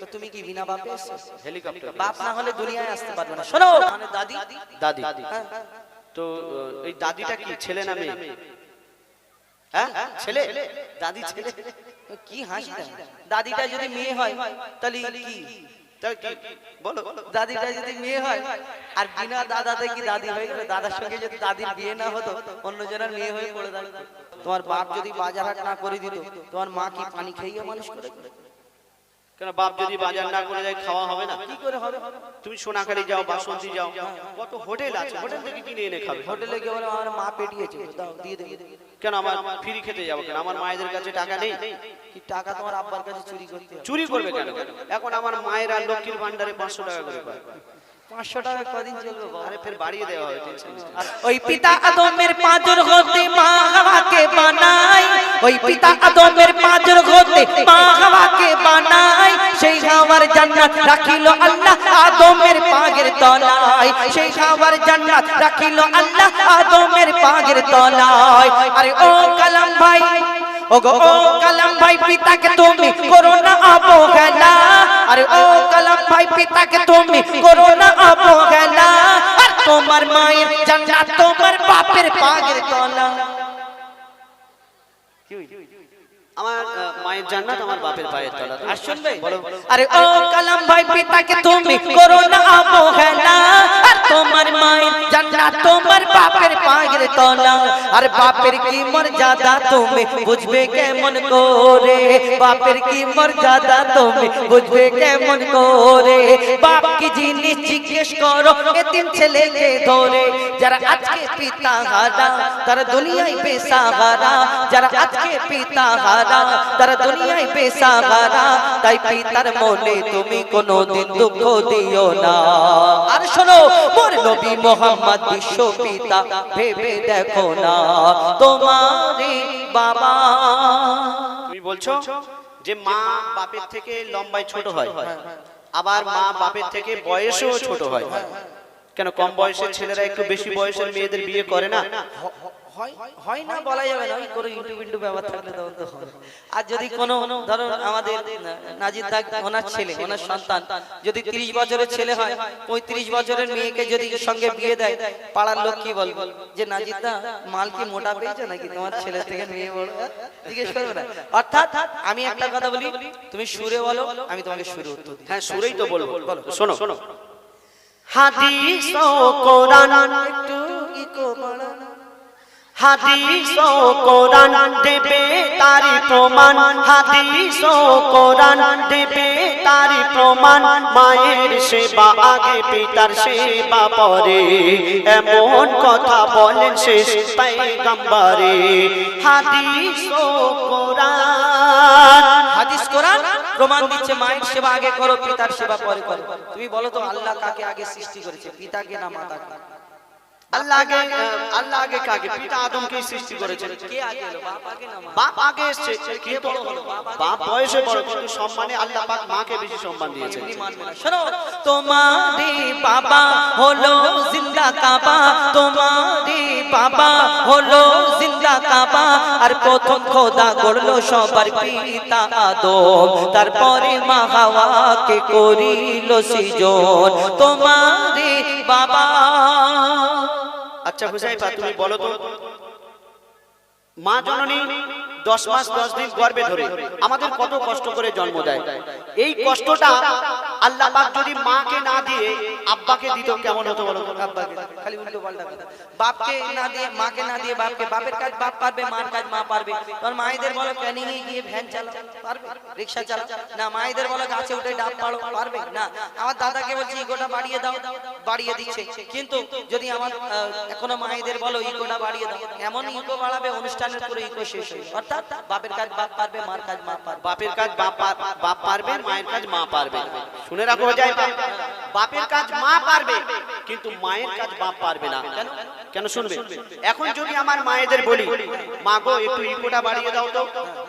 তো তুমি কি বিনা বাপে এসছো হেলিকপ্টার বাপ না হলে দুনিয়ায় আসতে পারবে না। শোনো! মানে দাদি? দাদি। হ্যাঁ, তো এই দাদিটা কি? ছেলে না মেয়ে? হ্যাঁ? ছেলে? দাদি ছেলে? কি হাসি দাদিটা যদি মেয়ে হয় তাহলে কি? বলো দাদিটা যদি মেয়ে হয় আর বিনা দাদাতে কি দাদি হয়ে গেলে? দাদার সঙ্গে যদি দাদির বিয়ে না হতো অন্য জনের মেয়ে হয়ে পড়ে থাকতো। তোমার বাপ যদি বাজার হাট না করে দিত তোমার মা কি পানি খেয়ে মানুষ করে? কেন বাপ যদি বাজার না করে যায় খাওয়া হবে না? কি করে হবে? তুমি সোনাখালি যাও বাসন্তী যাও। কত হোটেল আছে হোটেল থেকে কিনে এনে খাবে। হোটেলে গিয়ে বলে আমার মা পেটিয়েছে দাও দিয়ে দেবে। কেন আমার ফ্রি খেতে যাব কেন? আমার মায়েদের কাছে টাকা নেই? কি টাকা তোমার আব্বার কাছে চুরি করতে চুরি করবে কেন? এখন আমার মায়ের লক্ষ্মীর ভান্ডারে পাঁচশো টাকা করে পায়। পাঁচশো টাকা কদিন চলবে? আরে ফের বাড়িয়ে দেওয়া হবে টেনশন ওই পিতা আদমের পাঁচর হতে মা হাওয়াকে বানায়। ওই পিতা আদমের পাঁচর হতে মা হাওয়াকে বানায়। সেই হাওয়ার জান্নাত রাখিল আল্লাহ আদমের পাগের তলায়। সেই হাওয়ার জান্নাত রাখিল আল্লাহ আদমের পাগের তলায়। আরে ও কালাম ভাই ও গো ও কালাম ভাই পিতাকে তুমি করো না অবহেলা। আরে, ও কলম ভাই পিতাকে তুমি করো না অবহেলা। আর তোমার মায়ের জান্নাত, তোমার বাপের পাগের তলা আমার আহ, মায়ের জান্নাত আমার বাপের পায়ের তলা আর শুনবে বলো। আরে ও কালাম ভাই পিতাকে তুমি করো না অবহেলা। আর তোমার মায়ের জান্নাত তোমার বাপের পাগের তলা। আর বাপের কি মর্যাদা তুমি বুঝবে কেমন করে? বাপের কি মর্যাদা তুমি বুঝবে কেমন করে? বাপ কি জিনিস জিজ্ঞেস করো এতিম ছেলেকে ধরে যারা আজকে পিতা হারা তারা দুনিয়ায় বেসাহারা যারা আজকে পিতা হারা তারা দুনিয়ায় বেসাহারা তাই পিতার মনে তুমি কোনোদিন দুঃখ দিও না। আর শোনো মোর নবী মোহাম্মদ বিশ্ব পিতা ভেবে দেখো না তোমারে বাবা। তুমি বলছো যে মা বাপের থেকে লম্বায় ছোট হয়। আবার মা বাপের থেকে বয়সেও ছোট হয়। কেন কম বয়সের ছেলেরা একটু বেশি বয়সের মেয়েদের বিয়ে করে না? হয় হয় না বলা যাবে না কোনো ইউটিউব ইন্টু ব্যাপার থাকলে তখন তো হবে। আর যদি কোনো ধরো আমাদের নাজির দাগ ওনার ছেলে ওনার সন্তান। যদি তিরিশ বছরের ছেলে হয় পঁয়ত্রিশ বছরের মেয়েকে যদি সঙ্গে বিয়ে দেয় পাড়ার লোক কি বলব? যে নাজির দা মাল কি মোটা পেয়েছে নাকি? তোমার ছেলে থেকে মেয়ে বড়? জিজ্ঞেস করবে না। অর্থাৎ আমি একটা কথা বলি তুমি সুরে বলো আমি তোমাকে সুরে উত্তর হ্যাঁ সুরেই তো বলব। শোনো। শোনো। হাদিস ও কোরআন একটু ইকো বাড়ানো হাদিস ও কোরআন দেবে তারি প্রমাণ। হাদিস ও কোরআন দেবে তারি প্রমাণ। মায়ের সেবা আগে, পিতার সেবা পরে। এমন কথা বলেন শেষ পাইগাম্বারে হাদিস ও কোরআন। হাদিস কোরআন? প্রমাণ দিচ্ছে মায়ের সেবা আগে করো, পিতার সেবা পরে করো। তুমি বলো তো, আল্লাহ কাকে আগে সৃষ্টি করেছে? পিতাকে না মাতাকে? আল্লাহ আগে আল্লাহ আগে কাকে? পিতা আদমকে সৃষ্টি করেছেন। কে আগে এলো? বাপ আগে না মা? বাপ আগে এসছে। কিন্তু বাপ বয়সে বড় কিন্তু সম্মানে আল্লাহ পাক মাকে বেশি সম্মান দিয়েছেন। এমনি মানবে না। শোনো তোমারে বাবা হলো জিন্দা কাবা। তোমারে বাবা হলো জিন্দা কাবা। আর প্রথম খোদা করল সবার পিতা আদম। তারপরে মা হাওয়াকে করিল সৃজন। তোমারে বাবা আচ্ছা হুসাইফা তুমি বলো তো। মা জননী দশ মাস দশ দিন গর্বে ধরে আমাদের কত কষ্ট করে জন্ম দেয়। এই কষ্টটা আল্লাহ পাক যদি মাকে না দিয়ে আব্বাকে দিত কেমন হতো বলো আব্বাকে খালি উল্টো পাল্টা কথা। বাপকে না দিয়ে মাকে না দিয়ে বাপকে বাপের কাজ বাপ পারবে মার কাজ মা পারবে। তখন মায়েদের বলো ক্যানিং এ গিয়ে ভ্যান চালাও। পারবে? রিক্সা চালাও। না মায়েদের বলো গাছে উঠে ডাব পাড়ো পারবে? না। আমার দাদাকে বলছি ইগোটা বাড়িয়ে দাও। বাড়িয়ে দিচ্ছে। কিন্তু যদি আমার এখনও মায়েদের বলো ইগোটা বাড়িয়ে দাও এমন ইগো বাড়াবে অনুষ্ঠানের পুরো ইগো শেষ হয়ে অর্থাৎ বাপের কাজ বাপ পারবে মার কাজ মা পারবে। বাপের কাজ বাপ বাপ পারবে মায়ের কাজ মা পারবে। শুনে রাখো যায় বাপের কাজ মা পারবে। কিন্তু মায়ের কাজ বাপ পারবে না। কেন? কেন শুনবে? এখন যদি আমার মায়েদের বলি মা গো একটু ইকোটা বাড়িয়ে দাও তো।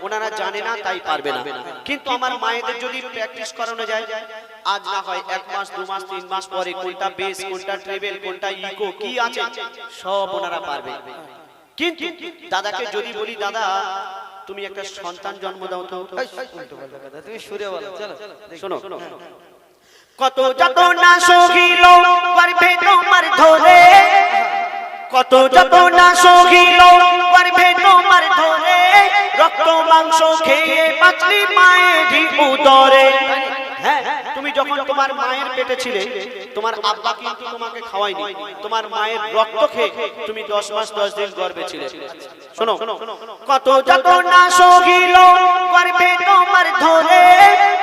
ওনারা জানে না তাই পারবে না। কিন্তু আমার মায়েদের যদি প্র্যাকটিস করানো যায় আজ না হয় এক মাস দু মাস তিন মাস পরে কোনটা বেস কোনটা ট্রেভেল কোনটা ইকো কি আছে সব ওনারা পারবে। কিন্তু দাদাকে যদি বলি দাদা তুমি একটা সন্তান জন্ম দাও তো। তুমি সুরে বলো চলো শোনো কত যত না সহিল গর্ভে তোমার ধরে। কত যত না সহিল গর্ভে তোমার ধরে। রক্ত মাংস খেয়ে বাঁচলি মায়েরই উদরে। হ্যাঁ তুমি যখন তোমার মায়ের পেটে ছিলে তোমার আব্বা কিন্তু তোমাকে খাওয়ায়নি। তোমার মায়ের রক্ত খেয়ে তুমি দশ মাস দশ দিন গর্ভে ছিলে। শোনো কত যত না সহিল গর্ভে তোমার ধরে।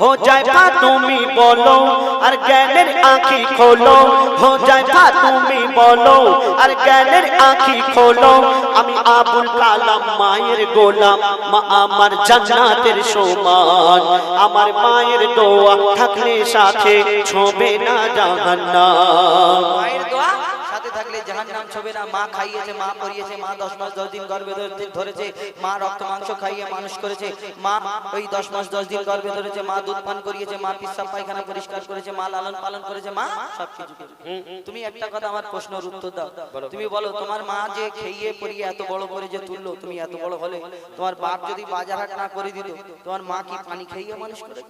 हो जाए भा তুমি বলো আর জ্ঞানের আঁখি খোলো हो जाए भा তুমি বলো আর জ্ঞানের আঁখি খোলো আমি আবুল কালাম মায়ের গোলাম মা আমার জান্নাতের সমান আমার মায়ের দোয়া থাকলে সাথে ছোবে না জাহান্নাম ছবে না মা খাইয়েছে মা পরিয়েছে মা দশ মাস দশ দিন গর্ভে ধরেছে মা রক্ত মাংস খাইয়ে মানুষ করেছে। মা ওই দশ মাস দশ দিন গর্ভে ধরেছে মা দুধ পান করিয়েছে মা পিসাব পায়খানা পরিষ্কার করেছে মা লালন পালন করেছে মা সবকিছু। তুমি একটা কথা আমার প্রশ্নের উত্তর দাও। তুমি বলো তোমার মা যে খেয়ে পরিয়ে এত বড় করে যে তুললো তুমি এত বড় হলে? তোমার বাপ যদি বাজার হাট না করে দিত তোমার মা কি পানি খাইয়ে মানুষ করে?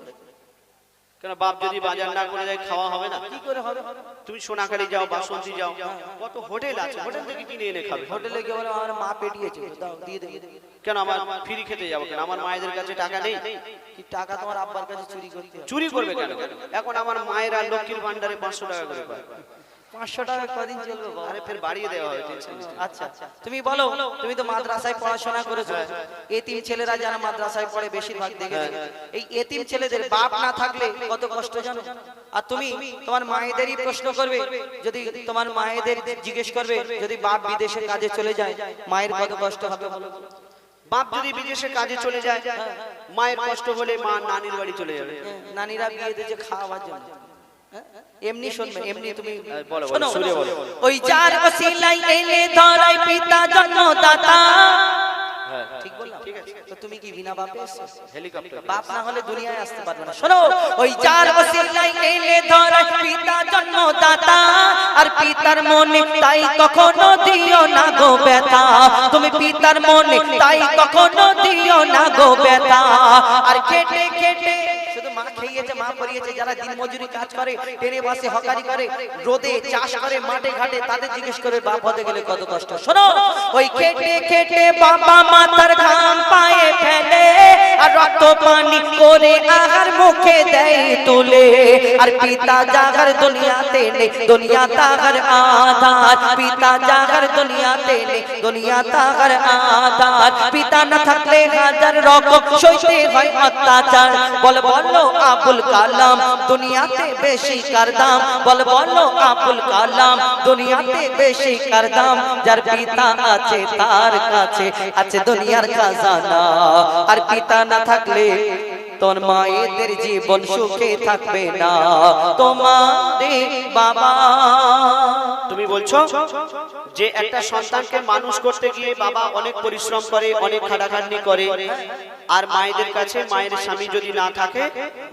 কেন বাপ যদি বাজার না করে যায় খাওয়া হবে না? কি করে হবে? তুমি সোনাখালি যাও বাসন্তী যাও কত হোটেল আছে হোটেল থেকে কিনে এনে খাবে। হোটেলে গিয়ে বলে আমার মা পেটিয়েছে দাও দিয়ে দেবে। কেন আমার ফ্রি খেতে যাব কেন? আমার মায়েদের কাছে টাকা নেই? কি টাকা তোমার আব্বার কাছে চুরি করতে? চুরি করবে কেন? এখন আমার মায়েরা লক্ষ্মীর ভান্ডারে পাঁচশো টাকা করে পায়। পাঁচশো টাকা কদিন চলবে আরে ফের বাড়িয়ে দেওয়া আচ্ছা তুমি বলো তুমি তো মাদ্রাসায় পড়াশোনা করেছ। এতিম ছেলেরা যারা মাদ্রাসায় পড়ে বেশিরভাগ দেখেছি। এই এতিম ছেলেদের বাপ না থাকলে কত কষ্ট জানো? আর তুমি তোমার মায়েদেরই প্রশ্ন করবে যদি তোমার মায়েদের জিজ্ঞেস করবে যদি বাপ বিদেশে কাজে চলে যায় মায়ের কত কষ্ট হবে বলো? বাপ যদি বিদেশে কাজে চলে যায় মায়ের কষ্ট হলে মা নানির বাড়ি চলে যাবে। নানিরা বিয়ে দিয়েছে খাওয়ার জন্য? এমনি শুনবে এমনি তুমি বলো, বলো, শোনো সুরে বলো। ওই যার ওসিলাই এলে ধরাই পিতা জন্মদাতা। ঠিক বললাম? তো তুমি কি বিনা বাপে হেলিকপ্টার বাপ না হলে দুনিয়ায় আসতে পারবে না। শোনো ওই যার ওসিলাই এলে ধরাই পিতা জন্মদাতা। আর পিতার মনে তাই কখনো দিও না গো ব্যথা। তুমি পিতার মনে তাই কখনো দিও না গো ব্যথা। আর কেটে কেটে মা খেয়েছে যারা দিন মজুরি কাজ করে টেনে বাসে হকারি করে রোদে চাষ করে মাঠে ঘাটে তাদের জিজ্ঞেস করে বাপ হতে গেলে কত কষ্ট শোনো। ওই খেটে খেটে বাবা মাতার ঘাম পায়ে ফেলে আর রক্ত পানি করে আহার মুখে দেয় তুলে আর পিতা জাগার দুনিয়াতে নেই দুনিয়া তাগার আধার পিতা জাগার দুনিয়াতে নেই দুনিয়া তাগার আধার পিতা না থাকলে হাজার রকম সইতে হয় অত্যাচার বল বলো আবুল কালাম, দুনিয়াতে বেশি কার দাম? বল, বলো, আবুল কালাম, দুনিয়াতে বেশি কার দাম? যার পিতা আছে, তার কাছে আছে দুনিয়ার খাজানা। আর পিতা না থাকলে তোর মায়েদের জীবন সুখে থাকবে না। তোমাদের বাবা। তুমি বলছো যে একটা সন্তানকে মানুষ করতে গিয়ে বাবা অনেক পরিশ্রম করে, অনেক খাটাখাটনি করে, আর মায়েদের কাছে মায়ের স্বামী যদি না থাকে,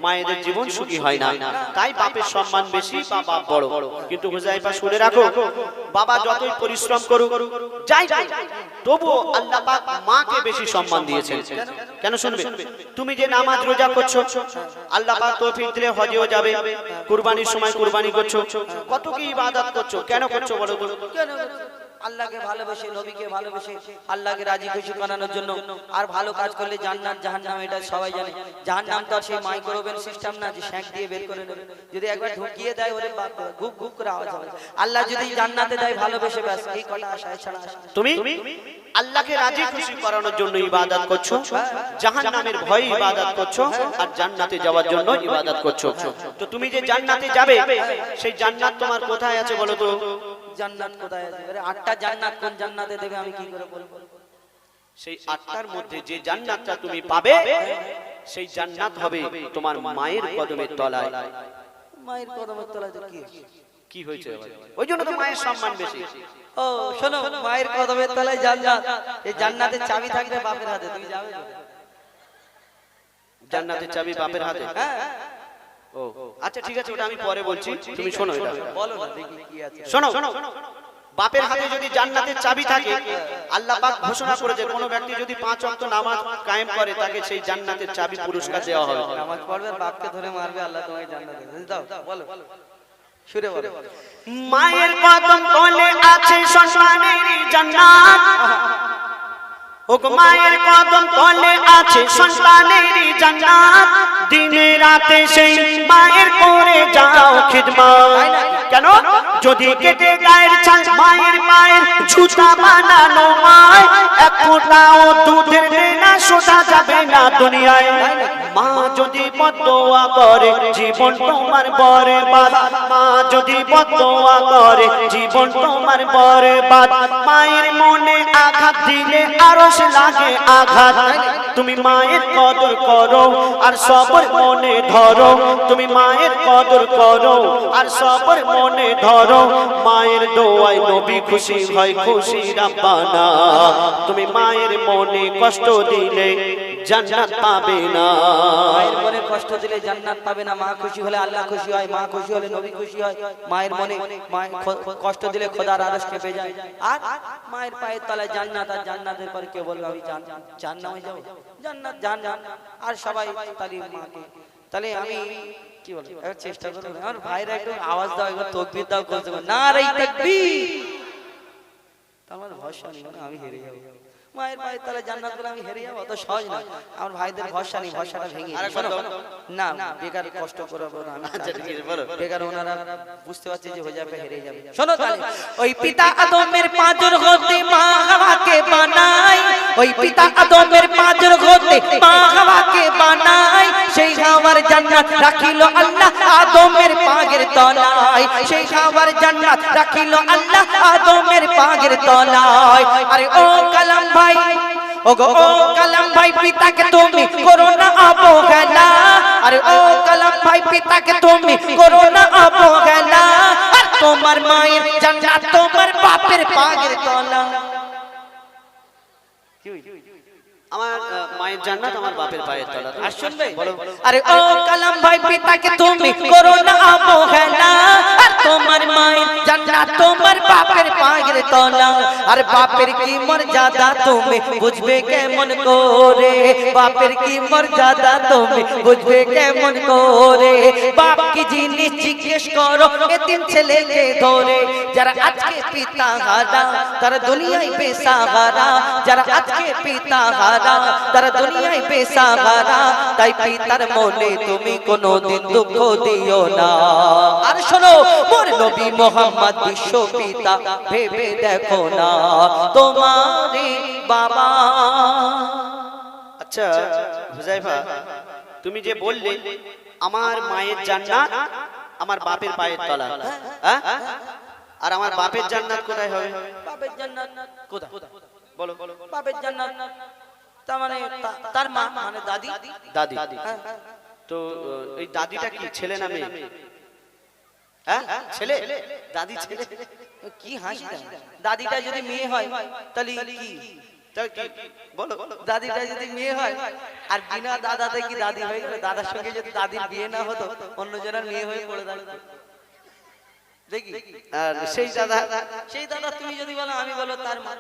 মায়েদের জীবন সুখী হয় না। তাই বাপের সম্মান বেশি বা বাপ বড়। কিন্তু হুজাইফা শুনে রাখো, বাবা যতই পরিশ্রম করুক, যাই যাই তবুও আল্লাহ পাক মাকে বেশি সম্মান দিয়েছেন। কেন শুনবে? তুমি যে নামাজ রোজা করছ? আল্লাহ পাক তৌফিক দিলে হজেও যাবে। কুরবানির সময় কুরবানি করছ। কত কি ইবাদত করছ? কেন করছ বলো তো? আল্লাহকে ভালোবেসে নবীকে ভালোবেসে আল্লাহকে রাজি খুশি করানোর জন্য আর ভালো কাজ করলে জান্নাত জাহান্নাম এটা সবাই জানে। জাহান্নাম তো আর সেই মাইক্রোওভেন সিস্টেম না যে শ্যাক দিয়ে বের করে নেবে। যদি একবার ঢুকিয়ে দেয় ওরে বাপ গুপ গুপ করে আওয়াজ হবে। আল্লাহ যদি জান্নাতে দেয় ভালোবেসে ব্যাস এই কটা আশা এছাড়া তুমি? আল্লাহকে রাজি খুশি করানোর জন্য ইবাদত করছ? জাহান্নামের ভয়ে ইবাদত করছ? আর জান্নাতে যাওয়ার জন্য ইবাদত করছ? তো তুমি যে জান্নাতে যাবে সেই জান্নাত তোমার কোথায় আছে বলো তো জান্নাত কোথায় আছে? আরে আটটা জান্নাত কোন জান্নাতে দেবে আমি কি করে বলব? সেই আটটার মধ্যে যে জান্নাতটা তুমি পাবে সেই জান্নাত হবে তোমার মায়ের কদমের তলায়। মায়ের কদমের তলায় তো কি কি হয়েছে ওই জন্য তো মায়ের সম্মান বেশি। ও শোনো মায়ের কদমের তলায় জান্নাত। এই জান্নাতের চাবি থাকবে বাপের হাতে তুমি যাবে জান্নাতের চাবি বাপের হাতে? হ্যাঁ। ও আচ্ছা ঠিক আছে ওটা আমি পরে বলছি। তুমি শোনো এটা। বলো না দেখি কি আছে। শোনো বাপের হাতে যদি জান্নাতের চাবি থাকে আল্লাহ পাক ঘোষণা করেছে কোনো ব্যক্তি যদি পাঁচ ওয়াক্ত নামাজ কায়েম করে তাকে সেই জান্নাতের চাবি পুরস্কার দেওয়া হবে। নামাজ পড়বে বাপকে ধরে মারবে আল্লাহ তোমাকে জান্নাত দেবে। দাও বলো। সুরে বলো। মায়ের কদম তলে আছে সম্মানের জান্নাত। ও মায়ের কদম তলে আছে সন্তানের জান্নাত। দিনে রাতে সেই মায়ের করে যাও খিদমা। কেন? যদি কেটে গায়ের ছাল মায়ের মায়ের জুতা বানানো মায় এক ফোটাও দুধের না সোজা যাবে না। দুনিয়ায়। মা যদি বদোয়া করে, জীবন তোমার বরে বাদ মা যদি বদোয়া করে, জীবন তোমার বরে বাদ মায়ের মনে আঘাত দিলে আরও লাগে আঘাত। তুমি মায়ের কদর করো আর সবর মনে ধরো। তুমি মায়ের কদর করো আর সবর মনে ধরো। মায়ের দোয়ায় নবী খুশি হয়, খুশি রাব্বানা। তুমি মায়ের মনে কষ্ট দিলে জান্নাত পাবে না। মায়ের মনে কষ্ট দিলে জান্নাত পাবে না। মা খুশি হলে আল্লাহ খুশি হয়, মা খুশি হলে নবী খুশি হয়। মায়ের মনে কষ্ট দিলে খোদার আরশ কেঁপে যায়। আর মায়ের পায়ের তলায় জান্নাত, আর জান্নাতের পর কে বলবে, আমি জান জান্নাতে যাব? জান্নাত জান্নাত আর সবাই তালি মাকে তাহলে আমি কি বলব, একবার চেষ্টা করব আমার ভাইরা একটু আওয়াজ দাও, একবার তকবির দাও, করতে না রে তাকবীর! আমার ভরসা নেই আমি হেরে যাব। মায়ের পায়ের তলায় জান্নাত বলে আমি হেরে যাব অত সহজ না আমার ভাইদের ভরসা নেই ভরসাটা ভেঙে। না বেকার কষ্ট করব না। বেকার ওনারা বুঝতে পারছে যে হয়ে যাবে হেরে যাবে। শোনো তাহলে ওই পিতা আদমের পাঁজর হতে মা হাওয়াকে বানাই ওই পিতা আদমের পাঁজর হতে মা হাওয়াকে বানাই সেই হাওয়ার জান্নাত রাখিল আল্লাহ আদমের পাগের তলায়। সেই হাওয়ার জান্নাত রাখিল আল্লাহ আদমের পাগের তলায়। আরে ও কালাম ভাই ও ও কালাম ভাই, পিতাকে তুমি করো না অবহেলা। আরে ও কালাম ভাই, পিতাকে তুমি করো না অবহেলা। আর তোমার মায়ের জান্নাত তোমার বাপের পাগের তলা আমার মায়ের জান্নাত আমার বাপের পায়ের তলা। আর শুনবে আরে ও কালাম ভাই পিতাকে তুমি করো না অবহেলা তোমার মায়ের জান্নাত, তোমার বাপের পাগের তলা। আর বাপের কি মর্যাদা তুমি বুঝবে কেমন করে? বাপের কি মর্যাদা তুমি বুঝবে কেমন করে? বাপ কি জিনিস জিজ্ঞেস করো এতিম ছেলেকে ধরে। যারা আজকে পিতা হারা, তারা দুনিয়ায় বেসাহারা যারা আজকে পিতা হারা, তারা দুনিয়ায় বেসাহারা তাই পিতার মনে তুমি কোনোদিন দুঃখ দিও না। আর শোনো মোর নবী মোহাম্মদ বিশ্ব পিতা ভেবে দেখো না তোমারে বাবা। আচ্ছা হুজাইফা তুমি যে বললে আমার মায়ের জান্নাত আমার বাপের পায়ের তলা হ্যাঁ? আর আমার বাপের জান্নাত কোথায় হবে? বাপের জান্নাত কোথায়? বলো বলো। বাপের জান্নাত তার মানে তার মা মানে দাদি? দাদি। হ্যাঁ, তো এই দাদিটা কি ছেলে না মেয়ে? হ্যাঁ? ছেলে? দাদি ছেলে? কি হাসি দাদিটা যদি মেয়ে হয়, তাহলে কি? বলো বলো। বিনা দাদাতে কি দাদি হয়ে দাদার সঙ্গে যদি দাদির বিয়ে না হতো, অন্য জনের মেয়ে হয়ে পড়ে দেখি? সেই দাদা তুমি যদি বলো, আমি বলব তার মা।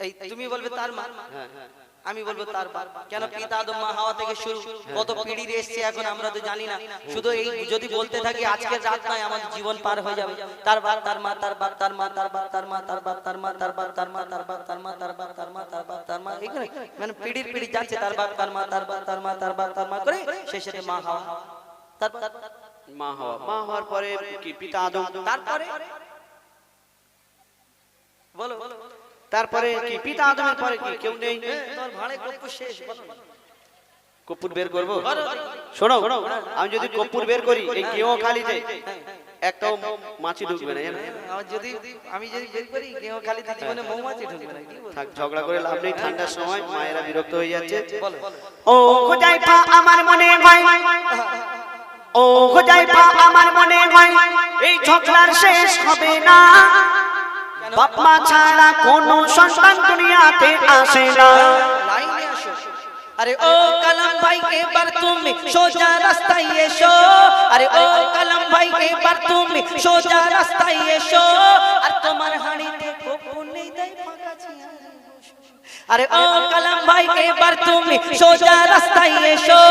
এই তুমি বলবে তার মা। হ্যাঁ হ্যাঁ। আমি বলব তার বাপ কেন পিতা আদম মা হাওয়া থেকে শুরু কত পিড়ির এসছে এখন আমরা তো জানি না শুধু এই যদি বলতে থাকি আজকের রাত নয় আমাদের জীবন পার হয়ে যাবে তার বাপ তার মা তার বাপ তার মা তার বাপ তার মা তার বাপ তার মা তার বাপ তার মা তার বাপ তার মা তার বাপ তার মা তার বাপ তার মা এখানে মানে পিড়ির পিড়ি যাচ্ছে তার বাপ তার মা তার বাপ তার মা তার বাপ তার মা করে শেষে মা হাওয়া তারপর মা হওয়া মা হওয়ার পরে কি পিতা আদম তারপরে বলো বলো তারপরে কি? পিতা আদমের পরে কি? কেউ নেই। তোর ভাড়ে শেষ বের করব? শোনো আমি যদি কপুর বের করি এই গেও খালিতে একটাও মাছি ঢুকবে না? আমার যদি আমি যদি বের করি কেউ খালি জীবনে মৌমাছি ঢুকবে না থাক ঝগড়া করে লাভ নেই ঠান্ডার সময় মায়েরা বিরক্ত হয়ে যাচ্ছে। ও খোঁজাইফা আমার মনে হয় ও খোঁজাইফা আমার মনে হয় এই ঝগড়ার শেষ হবে না। বাপ মা ছাড়া কোনো সন্তান দুনিয়াতে আসে না। আরে ও কলম ভাই, এবার তুমি সোজা রাস্তায় এসো। আরে ও কলম ভাই, এবার তুমি সোজা রাস্তায় এসো। আর তোমার হাড়িতে ফাঁকা। আরে ও কালাম ভাই এবার তুমি সোজা রাস্তায় এসো।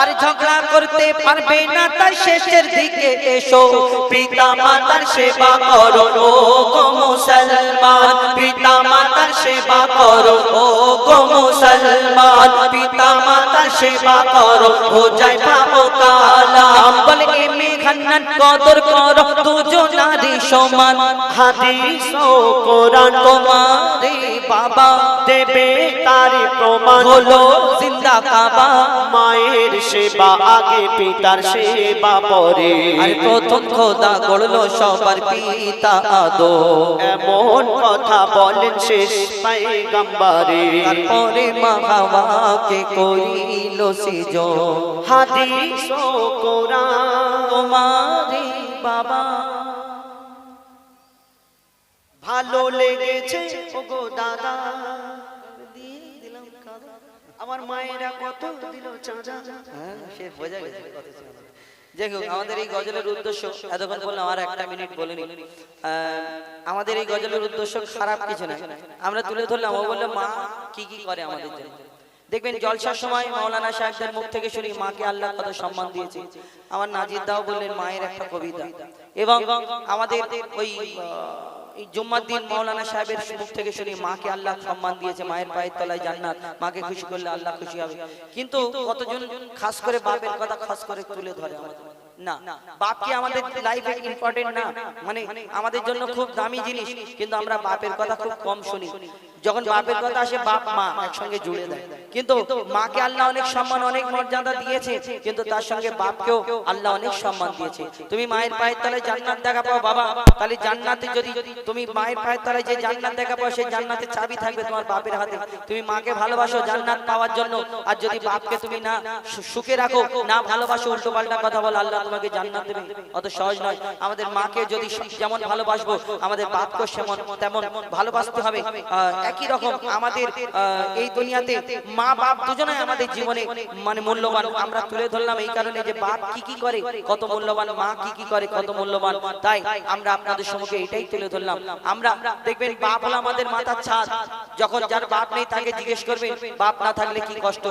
আর ঝগড়া করতে পারবে না তাই শেষের দিকে এসো। পিতা মাতার সেবা করো ও গো মুসলমান। পিতা মাতার সেবা করো ও গো মুসলমান। পিতা মাতার সেবা করো ও যাই পাবো কালাম। বলে এমনি খান্নান কদর করো দুজো নারী সমান। হাদিস ও কোরআন তোমারে বাবা দেবে তার প্রমাণ হলো জিন্দা কাবা মায়ের সেবা আগে পিতার সেবা পরে। আর প্রথম খোদা গড়লো সবার পিতা আদো এমন কথা বলেন শেষ পাইগাম্বারে তারপরে মা হাওয়াকে করিল সিজ হাদিস ও কোরআন। তোমারে বাবা ভালো লেগেছে ওগো দাদা। আমার মায়েরা কত দিল চাঁদা। হ্যাঁ, সে যাই হোক আমাদের এই গজলের উদ্দেশ্য এতক্ষণ বললাম আর একটা মিনিট বলে আমাদের এই গজলের উদ্দেশ্য খারাপ কিছু না আমরা তুলে ধরলাম ও বলল মা কি কি করে আমাদের জন্য? দেখবেন জলসার সময় মাওলানা সাহেবদের মুখ থেকে শুনি মাকে আল্লাহ কত সম্মান দিয়েছে। আমার নাজির দাও বললেন মায়ের একটা কবিতা। এবং আমাদের ওই এই মাওলানা সাহেবের মুখ থেকে শুনি মাকে আল্লাহ সম্মান দিয়েছে, মায়ের পায়ের তলায় জান্নাত। মাকে খুশি করলে আল্লাহ খুশি হবে। কিন্তু কতজন খাস করে বাপের কথা খাস করে তুলে ধরে আমাদের। না। বাপ কি আমাদের লাইফে ইম্পর্টেন্ট না। মানে আমাদের জন্য খুব দামি জিনিস কিন্তু আমরা বাপের কথা খুব কম শুনি। যখন বাপের কথা আসে বাপ মা একসঙ্গে জুড়ে দেয়। কিন্তু মাকে আল্লাহ অনেক সম্মান অনেক মর্যাদা দিয়েছে। কিন্তু তার সঙ্গে বাপকেও আল্লাহ অনেক সম্মান দিয়েছে। তুমি মায়ের পায়ের তলায় জান্নাত দেখা পাও বাবা। তাহলে জান্নাতে যদি তুমি মায়ের পায়ের তলায় যে জান্নাত দেখা পাও সেই জান্নাতের চাবি থাকবে তোমার বাপের হাতে। তুমি মাকে ভালোবাসো জান্নাত পাওয়ার জন্য। আর যদি বাপকে তুমি না সুখে রাখো না ভালোবাসো উল্টো পাল্টা কথা বল আল্লাহ তোমাকে জান্নাত দেবে। অত সহজ নয়। আমাদের মাকে যদি যেমন ভালোবাসবো, আমাদের বাপকে সেমন, তেমন ভালোবাসতে হবে। একই রকম আমাদের এই দুনিয়াতে মা, বাপ দুজনে আমাদের জীবনে মানে মূল্যবান। আমরা তুলে ধরলাম এই কারণে যে বাপ কি কি করে, কত মূল্যবান, মা কি কি করে, কত মূল্যবান। তাই আমরা আপনাদের সম্মুখে এটাই তুলে ধরলাম। আমরা দেখবেন বাপ হলো আমাদের মাথার ছাদ। যখন যার বাপ নেই তাকে জিজ্ঞেস করবেন বাপ না থাকলে কি কষ্ট?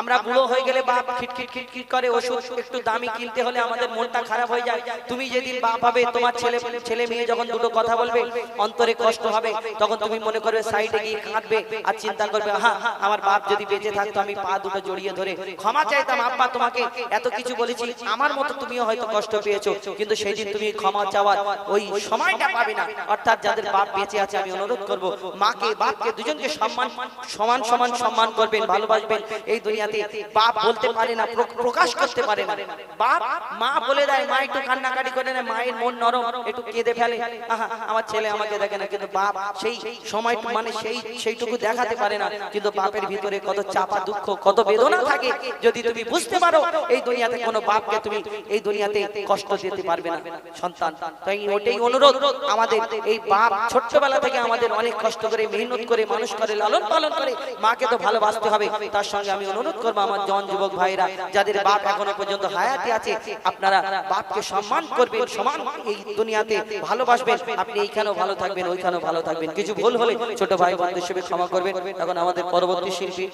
আমরা বুড়ো হয়ে গেলে বাপ খিটখিট খিটখিট করে ওষুধ একটু দামি কিনতে হলে আমাদের মনটা খারাপ হয়ে যায়। তুমি যেদিন বাপ হবে, তোমার ছেলে ছেলে মেয়ে যখন দুটো কথা বলবে, অন্তরে কষ্ট হবে, তখন তুমি মনে করবে সাইডে গিয়ে কাঁদবে আর চিন্তা করবে হ্যাঁ আমার বাপ যদি বেঁচে থাকতো, আমি পা দুটো জড়িয়ে ধরে ক্ষমা চাইতাম, আব্বা, তোমাকে এত কিছু বলেছি, আমার মতো তুমিও হয়তো কষ্ট পেয়েছ, কিন্তু সেই দিন তুমি ক্ষমা চাওয়ার ওই সময়টা পাবে না। অর্থাৎ যাদের বাপ বেঁচে আছে, আমি অনুরোধ করব, মাকে, বাপকে, দুজনকে সম্মান, সমান সমান সম্মান করবেন, ভালোবাসবেন। এই দুনিয়াতে বাপ বলতে পারে না প্রকাশ করতে পারে না। বাপ, মা বলে দেয় মা একটু কান্নাকাটি করে না মায়ের মন নরম একটু কেঁদে ফেলে। আহা আমার ছেলে আমাকে দেখে না কিন্তু বাপ সেই সময় মানে সেই সেইটুকু দেখাতে পারে না কিন্তু বাপের ভিতরে কত চাপা দুঃখ কত বেদনা থাকে। যদি তুমি বুঝতে পারো এই দুনিয়াতে কোনো বাপকে তুমি এই দুনিয়াতে কষ্ট দিতে পারবে না। সন্তান তাই ওটাই অনুরোধ। আমাদের এই বাপ ছোট্টবেলা থেকে আমাদের অনেক কষ্ট করে মেহনত করে মানুষ করে লালন পালন করে মাকে তো ভালোবাসতে হবে তার সঙ্গে আমি অনুরোধ করব আমার জন যুবক ভাইরা যাদের বাপ এখনও পর্যন্ত হায়াতে আছে আপনারা বাপকে সম্মান করবেন সমান এই দুনিয়াতে ভালোবাসবেন। আপনি এইখানেও ভালো থাকবেন ওইখানেও ভালো থাকবেন। কিছু ভুল হলে ছোট ভাই বোনদের হিসেবে ক্ষমা করবেন। এখন আমাদের পরবর্তী শিল্পী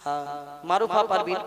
হ্যাঁ, মারুফা পারবিন